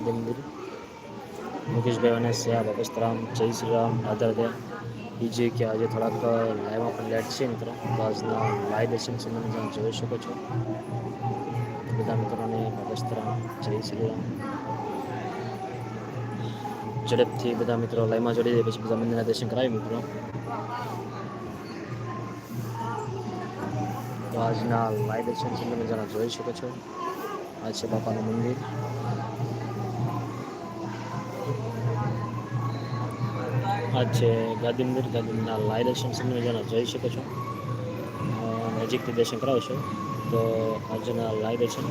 મંદિર મુકેશભાઈ અને શ્યા બાપસ્તરામ જય શ્રી રામ રાધા બીજે કે આજે થોડાક લાઈવમાં પણ લેટ છે મિત્રો. આજના લાઈવ દર્શન છે તમે જોઈ શકો છો. બધા મિત્રોને બાપસ્તરામ જય શ્રી રામ. ઝડપથી બધા મિત્રો લાઈવમાં જોડી દે, પછી બધા મંદિરના દર્શન કરાવી મિત્રો. તો આજના લાઈવ દર્શન તમે જરા જોઈ શકો છો. આ છે બાપાનું મંદિર. આ છે ગાંધીનગર ગાંધીનગરના લાઈવ દર્શન તમે જરા જોઈ શકો છો. નજીકથી દર્શન કરાવશો તો આજના લાઈ દર્શન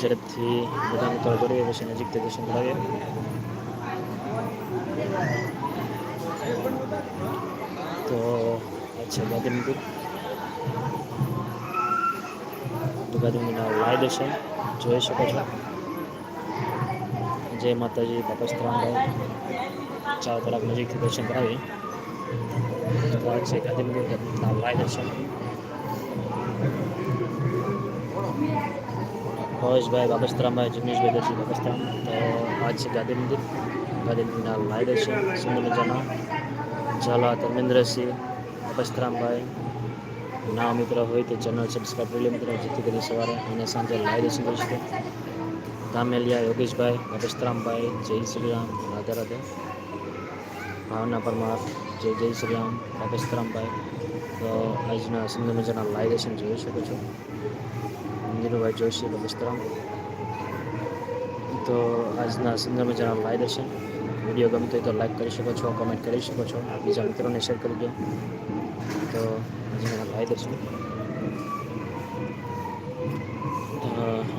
ઝડપથી બધા મિત્રો જોડીએ પછી નજીકથી દર્શન કરાવીએ. તો આ છે ગાંધીનગર. ગાંધીનગરના લાઈવ દર્શન જોઈ શકો છો. જય માતાજી બાપસ્તરામભાઈ ચાર તરફ નજીકથી દર્શન કરાવી તો આ છે ગાંધી મંદિર લાઈવ દર્શન. ભાવેશભાઈ બાબસ્તરામભાઈ, જિગ્નેશભાઈ દર્શી બાબસ્તરામ. તો આ છે ગાંધી મંદિર. ગાંધી મંદિરના લાય દર્શન. સુંદર મજાના. ઝાલા ધર્મેન્દ્રસિંહ બાબસ્તરામભાઈ. ના મિત્ર હોય તો ચેનલ સબસ્ક્રાઈબ કરી લે મિત્રો. જેથી કરી સવારે અને સાંજે લાય દર્શન કરી શકે. ધામેલિયા યોગેશભાઈ બાબસ્તરામભાઈ. જય શ્રી રામ. રાધે. ભાવના પરમાર, જય જય શ્રી રામ બાબસ્તરામભાઈ તો આજના સુંદર મજાના લાઈવ લેશન જોઈ શકો છો. નીરુભાઈ જોશી બાબસ્તરામ તો આજના સુંદર મજાના લાઈવ લેશન વીડિયો ગમતો હોય તો લાઈક કરી શકો છો કમેન્ટ કરી શકો છો. બીજા મિત્રોને શેર કરી દો. તો આજના લાઈવ દર્શન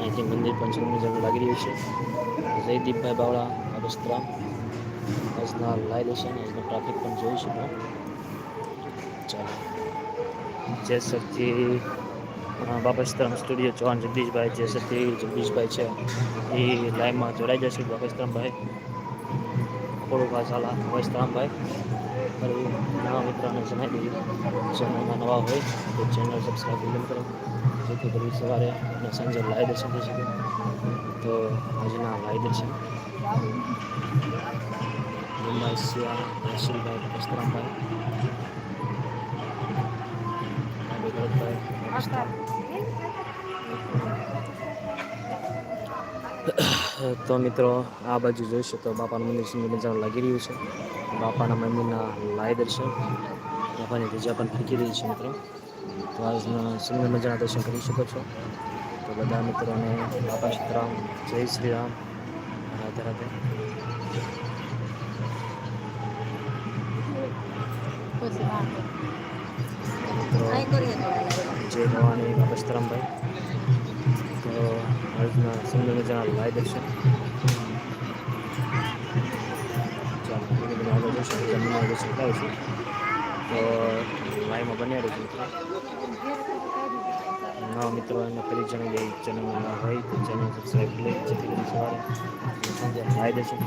અહીંથી મંદિર સુંદર મજાનું લાગી રહ્યું છે. જયદીપભાઈ બાવળા બાબસ્તરામ આજના લાઈવ દર્શન આજનો ટ્રાફિક પણ જોઈ શકો. ચાલો. જે સરથી બાબસ્તરામ સ્ટુડિયો ચૌહાણ જગદીશભાઈ જેસરથી જગદીશભાઈ છે. એ લાઈવમાં જોડાઈ જશે બાબસ્તરામભાઈ થોડુંક આ ચાલા મારી નવા મિત્રોને જણાવી દઈએ. ચેનલમાં નવા હોય તો ચેનલ સબસ્ક્રાઈબ કરી કરો જેથી કરી સવારે અને સાંજે લાઈવ દર્શન થઈ શકે. તો આજના લાઈવ દર્શન મુંબઈ સિયા રસીલભાઈ બાબસ્તરામભાઈ ભગવતભાઈ બાબસ્તરામ તો મિત્રો આ બાજુ જોઈશું તો બાપાનું મંદિર સુંદર મજાનું લાગી રહ્યું છે બાપાના મંદિરના લાય દર્શન બાપાની ધજા પણ ફીકી રહી છે મિત્રો તો આજના સુંદર મજાના દર્શન કરી શકો છો તો બધા મિત્રોને બાપા સીતારામ જય શ્રી રામ રાધે રાધે જય ભવાની બાબસ્તરામભાઈ તો આજના સુંદર મજાના લાઈ દર્શન ચાલો, ધીમે ધીમે આગળ કરાવીશું તો લાઈવમાં બન્યા રહીશું નવા મિત્રો એને ફરી જણાવી દઈએ ચેનલમાં ના હોય તો ચેનલ સબસ્ક્રાઈબ જેથી લાઈ દર્શન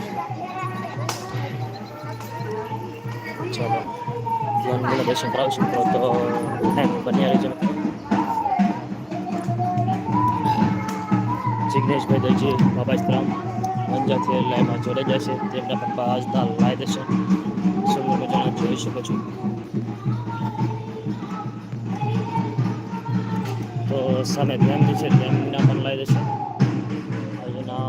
ચાલો, ધ્યાન મને દર્શન કરાવશું. તો બન્યા રહીશું જિગ્નેશભાઈ દરજી બાબાસ્તરામ અંજાથી લાઈમાં જોડાઈ જશે તેમના પપ્પા આજના લાઈ દેશે. સુંદર મજાના જોઈ શકો છો. તો સામે ધ્યાનની છે તેમના પણ લાઈ દેશે. આજના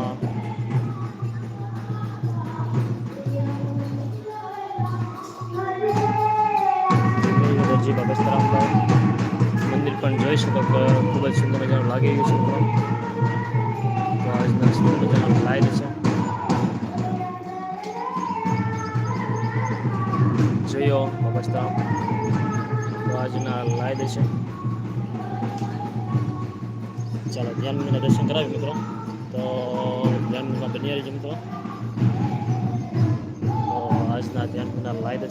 દરજી બાબાસ્તરામ મંદિર પણ જોઈ શકો ખૂબ જ સુંદર મજાનું લાગી રહ્યું છે. મિત્રો તો આજના સુંદર મજાના લાઈવ છે જોયો અવસ્થા આજના લાઈવ છે ચાલો ધ્યાન મને દર્શન કરાવી મિત્રો તો ધ્યાનમાં બની આવી મિત્રો તો આજના ધ્યાનના લાઈવ છે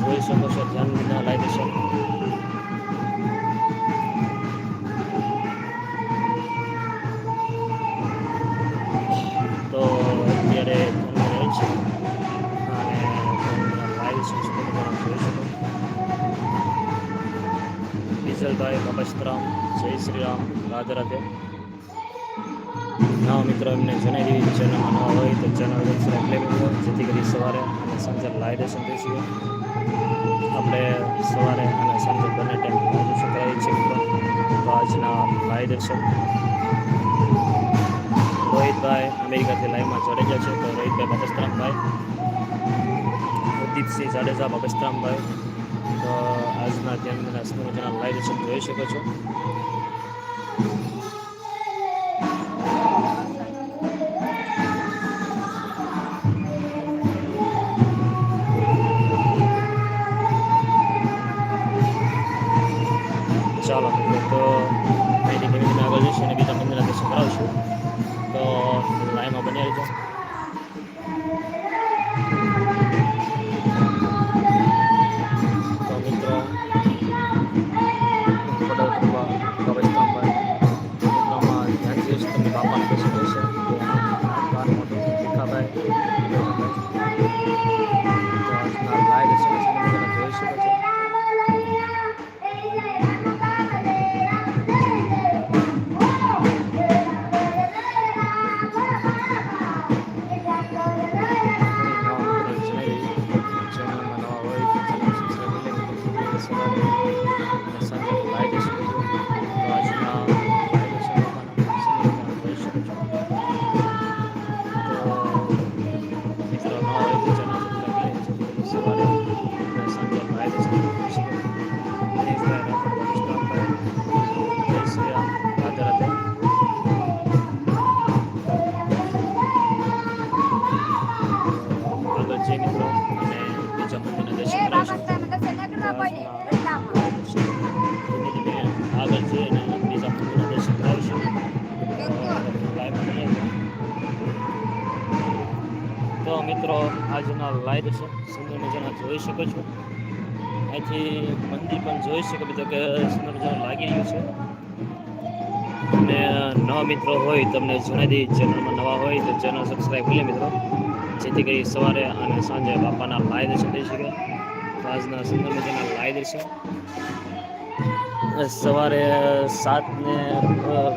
જોઈ શકો છો ધ્યાનના લાઈવ છે બાબસ્તરામ જય શ્રી રામ, રાધે રાધે. નવા મિત્રો, એમને જણાવી દીધી ચેનલમાં નવા હોય તો ચેનલ સબસ્ક્રાઈબ જેથી કરી સવારે અને સાંજે લાઈવ દર્શન થઈ આપણે સવારે અને સાંજે બંને ટાઈમ દર્શન કરાવીએ છીએ આજના લાઈવ દર્શન રોહિતભાઈ અમેરિકાથી લાઈવમાં જોડાઈ ગયા છે, તો રોહિતભાઈ બાબસ્તરામભાઈ ઉદીપસિંહ જાડેજા બાબસ્તરામભાઈ તો આજના જન્મના સ્મૃતિના લાઈવ દર્શન જોઈ શકો છો. ચાલો મિત્રો, તો અહીંથી ધીમે ધીમે આગળ જઈશું અને બીજા મંદિરના દર્શન કરાવશું આજના લાઈવ છે. સુંદર મજાના જોઈ શકો છો. અહીંથી મંદિર પણ જોઈ શકો મિત્રો કે સુંદર મજાનું લાગી રહ્યું છે. અને નવા મિત્રો હોય, તમને જણાવી દઈએ, ચેનલમાં નવા હોય, તો ચેનલ સબસ્ક્રાઈબ કરી મિત્રો. જેથી કરી સવારે અને સાંજે બાપાના લાઈવ દર્શન થઈ શકે. આજના સુંદર મજાના લાઈવ દર્શન સવારે સાત ને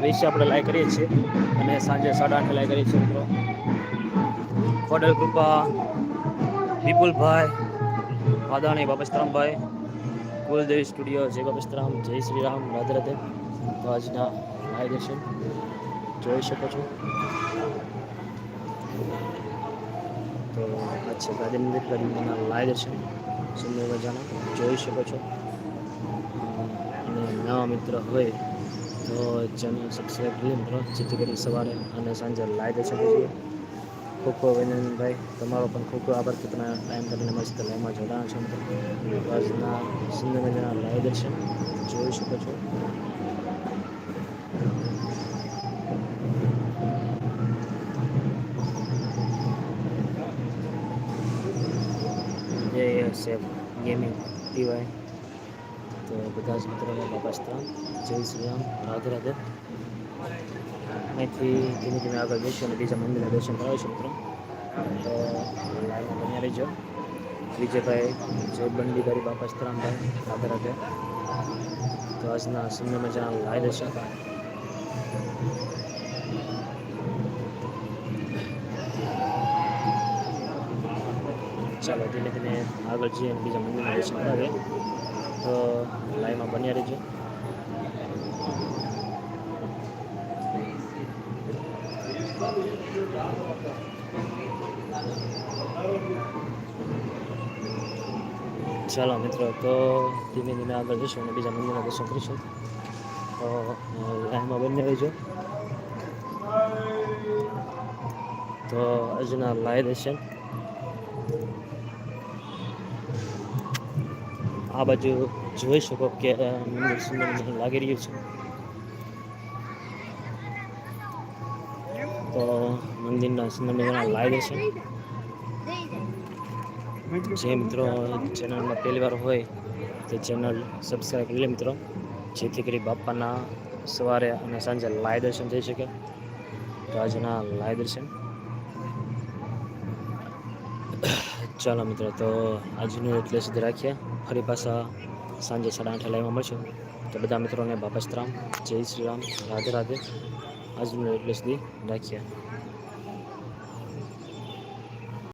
વીસે આપણે લાઈ કરીએ છીએ. અને સાંજે સાડા આઠે લાઈ કરીએ છીએ મિત્રો. ખોડલ કૃપા વિપુલભાઈ, વાદાણી બાબસ્તરામભાઈ કુલદેવી સ્ટુડિયો, જય બાબસ્તરામ જય શ્રી રામ રાધે રાધે. તો આજના લાઈવ જોઈ શકો છો. તો આ છે ગાંધી મંદિર દર્શન સુંદર મજાના. જોઈ શકો છો. અને નવા મિત્ર હોય તો ચેનલ સબસ્ક્રાઈબ કરી મિત્રો જેથી કરી સવારે અને સાંજે લાઈવ દર્શન કરીએ. ખૂબ ખૂબ અભિનંદનભાઈ. તમારો પણ ખૂબ ખૂબ આભાર કે તમે ટાઈમ કરીને મસ્ત લાઈવમાં જોડાણા છો. મિત્રો તો આજના સુંદર મજાના લાઈવ દર્શન જોઈ શકો છો. જય સેફ ગેમિંગ ટીવાય તો બધા જ મિત્રોને બાપાસ્ત્રામ જય શ્રી રામ. રાધે રાધે અહીંથી ધીમે ધીમે આગળ જઈશું અને બીજા મંદિરના દર્શન કરાવીશું મિત્રો. તો લાઈવમાં બન્યા રહીજો. વિજયભાઈ જય બંડીભાઈ બાપાસ્ત્રામભાઈ રાધે રાધે તો આજના સુંદર મજાના લાઈવ દર્શન. ચાલો, ધીમે ધીમે આગળ જઈએ અને બીજા મંદિરના દર્શન કરાવીએ. તો લાઈવમાં બન્યા રહેજો. ચાલો મિત્રો, તો ધીમે ધીમે આગળ જઈશું અને બીજા મંદિરના દર્શન કરીશું. તો લાઈનમાં બંને રહેજો. તો આજના લાઈવ દર્શન. આ બાજુ જોઈ શકો કે મંદિર સુંદર લાગી રહ્યું છે. તો મંદિરના સુંદર લાઈવ દર્શન જે મિત્રો ચેનલમાં પહેલી વાર હોય તે ચેનલ સબસ્ક્રાઈબ કરી લે મિત્રો. જેથી કરી બાપાના સવારે અને સાંજે લાય દર્શન થઈ શકે. તો આજના લાય દર્શન. ચાલો મિત્રો, તો આજનું એટલે સુધી રાખીએ. ફરી પાછા સાંજે સાડા આઠે લાઈવમાં મળશું. તો બધા મિત્રોને બાપસ્તરામ જય શ્રી રામ. રાધે રાધે. આજનું એટલે સુધી રાખ્યા